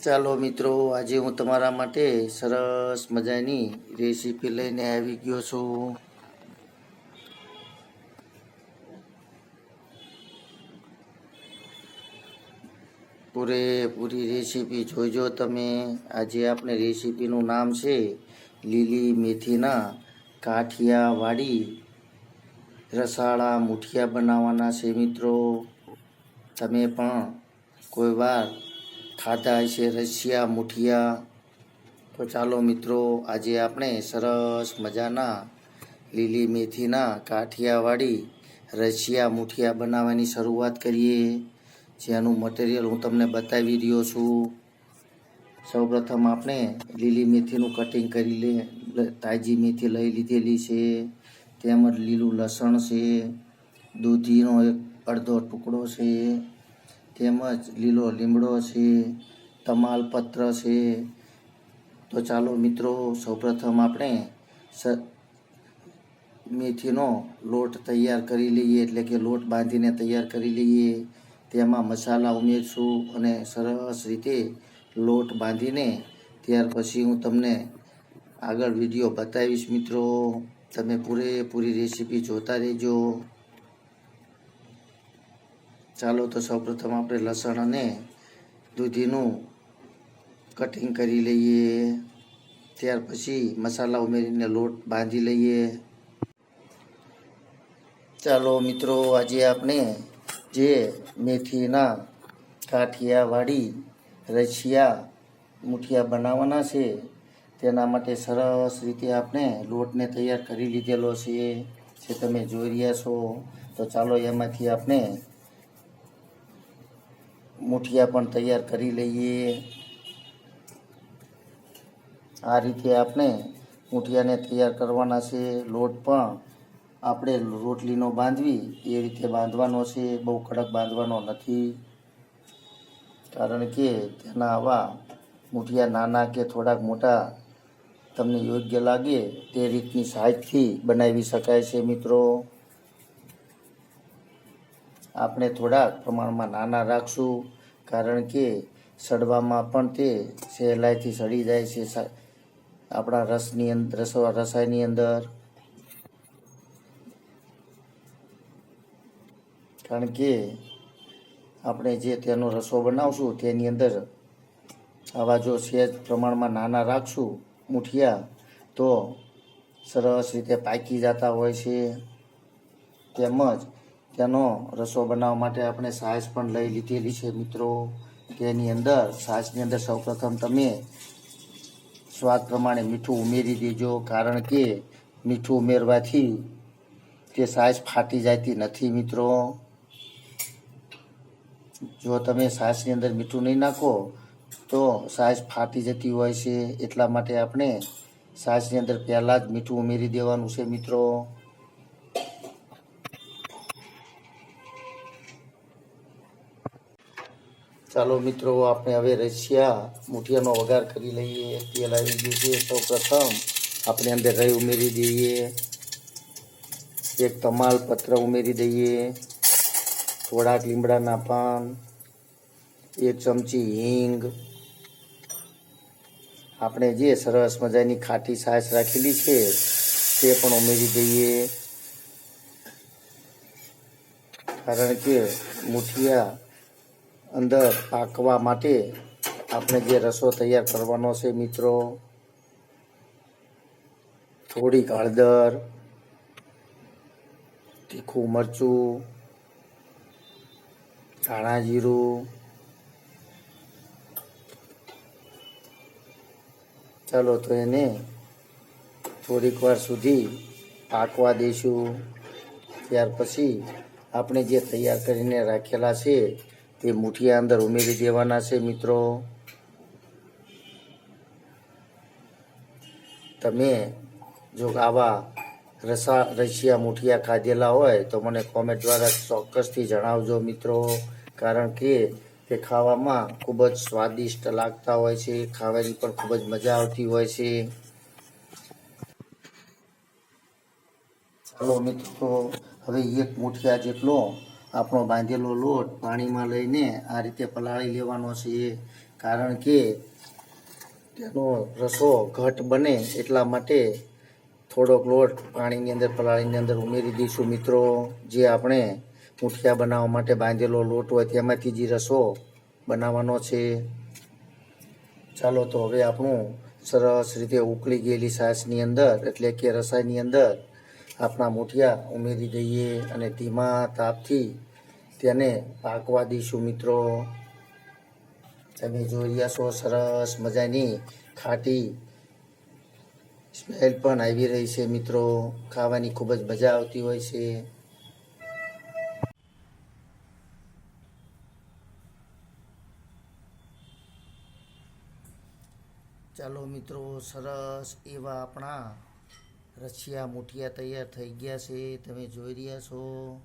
ચાલો મિત્રો, આજે હું તમારા માટે સરસ મજાની રેસીપી લઈને આવી ગયો છું. પૂરેપૂરી રેસીપી જોઈજો તમે. આજે આપણે રેસીપીનું નામ છે લીલી મેથીના કાઠિયાવાડી રસાળા મુઠિયા બનાવવાના છે મિત્રો. તમે પણ કોઈ વાર ખાધા હશે, રશિયા, મુઠિયા. તો ચાલો મિત્રો, આજે આપણે સરસ મજાના લીલી મેથીના કાઠિયાવાડી રશિયા મુઠિયા બનાવવાની શરૂઆત કરીએ. જેનું મટીરિયલ હું તમને બતાવી રહ્યો છું. સૌપ્રથમ આપણે લીલી મેથીનું કટિંગ કરી લે, તાજી મેથી લઈ લીધેલી છે. તેમજ લીલું લસણ છે. દૂધીનો એક અડધો ટુકડો છે. તેમજ લીલો લીમડો છે તમાલપત્ર છે. તો ચાલો મિત્રો, સૌપ્રથમ આપણે સ મેથીનો લોટ તૈયાર કરી લઈએ, એટલે કે લોટ બાંધીને તૈયાર કરી લઈએ. તેમાં મસાલા ઉમેરશું અને સરસ રીતે લોટ બાંધીને ત્યાર પછી હું તમને આગળ વીડિયો બતાવીશ મિત્રો. તમે પૂરેપૂરી રેસીપી જોતા રહેજો. ચાલો તો સૌપ્રથમ આપણે લસણ અને દૂધીનું કટિંગ કરી લઈએ. ત્યાર પછી મસાલા ઉમેરીને લોટ બાંધી લઈએ. ચાલો મિત્રો, આજે આપણે જે મેથીના કાઠિયાવાડી રશિયા મુઠિયા બનાવવાના છે, તેના માટે સરસ રીતે આપણે લોટને તૈયાર કરી લીધેલો છે. જે તમે જોઈ રહ્યા છો, તો ચાલો એમાંથી આપણે મુઠિયા પણ તૈયાર કરી લઈએ. આ રીતે આપણે મુઠિયાને તૈયાર કરવાના છે. લોટ પણ આપણે રોટલીનો બાંધવી, એ રીતે બાંધવાનો છે. બહુ કડક બાંધવાનો નથી. કારણ કે તેના આવા મુઠિયા નાના કે થોડાક મોટા તમને યોગ્ય લાગે, તે રીતની સાઈઝથી બનાવી શકાય છે મિત્રો. આપણે થોડાક પ્રમાણમાં નાના રાખશું. કારણ કે સડવામાં પણ તે સહેલાઈથી સડી જાય છે આપણા રસની અંદર રસ રસાયની અંદર. કારણ કે આપણે જે તેનો રસો બનાવશું તેની અંદર આવા જો સહેજ પ્રમાણમાં નાના રાખશું મુઠિયા, તો સરસ રીતે પાકી જતા હોય છે. તેમજ તેનો રસો બનાવવા માટે આપણે સાસ પણ લઈ લીધેલી છે મિત્રો તેની અંદર સાસની અંદર સૌપ્રથમ તમે સ્વાદ પ્રમાણે મીઠું ઉમેરી દેજો, કારણ કે મીઠું ઉમેરવાથી તે સાસ ફાટી જતી નથી મિત્રો. જો તમે સાસની અંદર મીઠું નહીં નાખો, તો સાસ ફાટી જતી હોય છે. એટલા માટે આપણે સાસની અંદર પહેલાં જ મીઠું ઉમેરી દેવાનું છે મિત્રો. ચાલો મિત્રો, આપણે હવે રશિયા મુઠિયાનો વઘાર કરી લઈએ. તેલ આવી ગયું છે. સૌ પ્રથમ આપણે અંદર રહી ઉમેરી દઈએ. એક તમાલ પત્ર ઉમેરી દઈએ. થોડાક લીમડાના પાન. એક ચમચી હિંગ. આપણે જે સરસ મજાની ખાટી છાશ રાખેલી છે, તે પણ ઉમેરી દઈએ. કારણ કે મુઠિયા અંદર પાકવા માટે આપણે જે રસો તૈયાર કરવાનો છે, મિત્રો. થોડીક હળદર, તીખું મરચું, ધાણા જીરું, ચાલો તો એને થોડીક વાર સુધી પાકવા દઈશું. ત્યાર પછી આપણે જે તૈયાર કરીને રાખેલા છે તે મુઠિયા અંદર ઉમેરી દેવાના છે, મિત્રો. તમે જો આવા રસા રશિયા મુઠિયા ખાધેલા હોય તો મને કોમેન્ટ દ્વારા ચોક્કસથી જણાવજો, મિત્રો. કારણ કે તે ખાવામાં ખૂબ જ સ્વાદિષ્ટ લાગતા હોય છે, ખાવાની પણ ખૂબ જ મજા આવતી હોય છે. ચાલો, મિત્રો, હવે એક મુઠિયા જેટલો આપણો બાંધેલો લોટ પાણીમાં લઈને આ રીતે પલાળી લેવાનો છે. કારણ કે તેનો રસો ઘટ બને એટલા માટે થોડોક લોટ પાણીની અંદર, પલાળીની અંદર ઉમેરી દઈશું. મિત્રો, જે આપણે મુઠિયા બનાવવા માટે બાંધેલો લોટ હોય તેમાંથી જે રસો બનાવવાનો છે. ચાલો તો હવે આપણું સરસ રીતે ઉકળી ગયેલી છાશની અંદર, એટલે કે રસાયની અંદર આપણા મોઠિયા ઉમેરી દઈએ અને ધીમા તાપથી તેને પાકવા દઈશું મિત્રો. તમે જોઈ રહ્યા છો, સરસ મજાની ખાટી સ્મેલ પણ આવી રહી છે મિત્રો. ખાવાની ખૂબ જ મજા આવતી હોય છે. ચાલો મિત્રો, સરસ એવા આપણા રશિયા મુઠિયા તૈયાર થઈ ગયા છે, તમે જોઈ રહ્યા છો.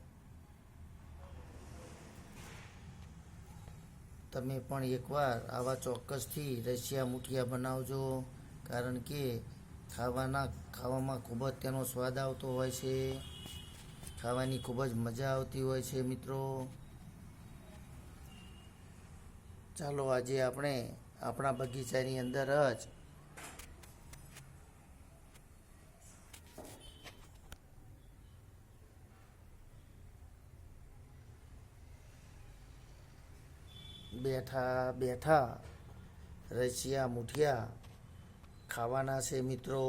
તમે પણ એકવાર આવા ચોક્કસથી રશિયા મુઠિયા બનાવજો, કારણ કે ખાવાના, ખાવામાં ખૂબ જ તેનો સ્વાદ આવતો હોય છે. ખાવાની ખૂબ જ મજા આવતી હોય છે, મિત્રો. ચાલો આજે આપણે આપણા બગીચાની અંદર જ બેઠા બેઠા, રશિયા મુઠિયા, ખાવાના છે મિત્રો.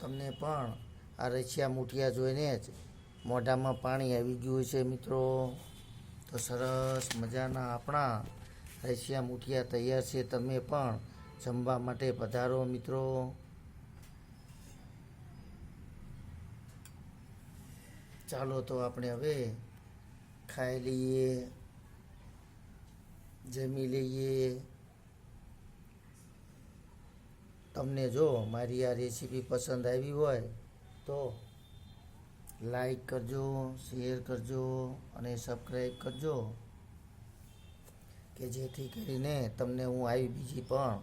તમને પણ આ રશિયા મુઠિયા જોઈને જ મોઢામાં પાણી આવી ગયું છે મિત્રો. તો સરસ મજાના આપણા રશિયા મુઠિયા તૈયાર છે. તમે પણ જમવા માટે પધારો મિત્રો. ચાલો તો આપણે હવે ખાઈ લઈએ. જમી લઈએ. તમને જો મારી આ રેસીપી પસંદ આવી હોય તો લાઈક કરજો શેર કરજો અને સબસ્ક્રાઈબ કરજો. કે જેથી કરીને તમને હું આવી બીજી પણ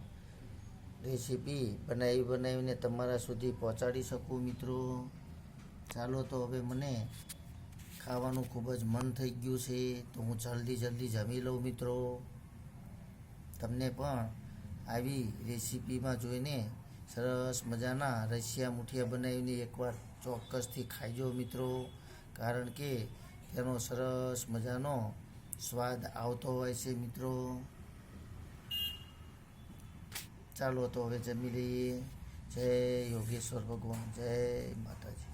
રેસીપી બનાવી બનાવીને તમારા સુધી પહોંચાડી શકું મિત્રો. ચાલો તો હવે મને ખાવાનું ખૂબ જ મન થઈ ગયું છે, તો હું જલ્દી જલ્દી જમી લઉં મિત્રો. તમને પણ આવી રેસીપીમાં જોઈને સરસ મજાના રશિયા મુઠિયા બનાવીને એકવાર ચોક્કસથી ખાઈજો મિત્રો. કારણ કે તેનો સરસ મજાનો સ્વાદ આવતો હોય છે મિત્રો. ચાલો તો હવે જમી લઈએ. જય યોગેશ્વર ભગવાન. જય માતાજી.